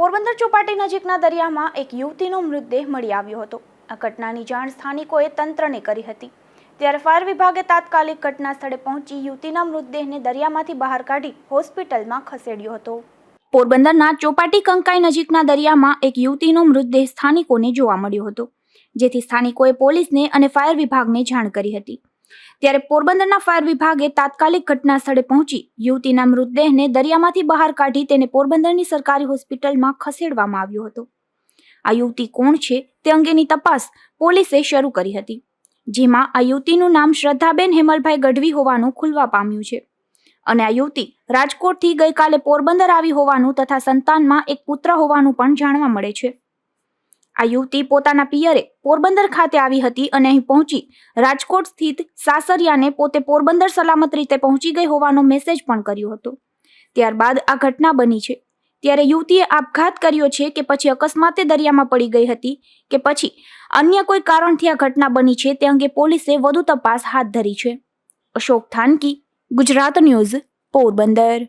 પોરબંદર ચોપાટી નજીકના દરિયામાં એક યુવતીનો મૃતદેહ મળી આવ્યો હતો. આ ઘટનાની જાણ સ્થાનિકોએ તંત્રને કરી હતી. ત્યારે ફાયર વિભાગે તાત્કાલિક ઘટના સ્થળે પહોંચી યુવતીના મૃતદેહને દરિયામાંથી બહાર કાઢી હોસ્પિટલમાં ખસેડ્યો હતો. પોરબંદરના ચોપાટી કંકાઈ નજીકના દરિયામાં એક યુવતીનો મૃતદેહ સ્થાનિકોને જોવા મળ્યો હતો, જેથી સ્થાનિકોએ પોલીસને અને ફાયર વિભાગને જાણ કરી હતી. ત્યારે પોરબંદરના ફાયર વિભાગે તાત્કાલિક ઘટના સ્થળે પહોંચી યુવતીના મૃતદેહને દરિયામાંથી બહાર કાઢી તેને પોરબંદરની સરકારી હોસ્પિટલમાં ખસેડવામાં આવ્યો હતો. આ યુવતી કોણ છે તે અંગેની તપાસ પોલીસે શરૂ કરી હતી, જેમાં આ યુવતીનું નામ શ્રદ્ધાબેન હેમલભાઈ ગઢવી હોવાનું ખુલવા પામ્યું છે. અને આ યુવતી રાજકોટથી ગઈકાલે પોરબંદર આવી હોવાનું તથા સંતાનમાં એક પુત્ર હોવાનું પણ જાણવા મળે છે. આ યુવતી પોતાના પિયરે પોરબંદર ખાતે આવી હતી અને અહીં પહોંચી રાજકોટ સ્થિત સાસરિયાને પોતે પોરબંદર સલામત રીતે પહોંચી ગઈ હોવાનો મેસેજ પણ કર્યો હતો. ત્યારબાદ આ ઘટના બની છે. ત્યારે યુવતીએ આપઘાત કર્યો છે કે પછી અકસ્માતે દરિયામાં પડી ગઈ હતી કે પછી અન્ય કોઈ કારણથી આ ઘટના બની છે તે અંગે પોલીસે વધુ તપાસ હાથ ધરી છે. અશોક થાનકી, ગુજરાત ન્યૂઝ, પોરબંદર.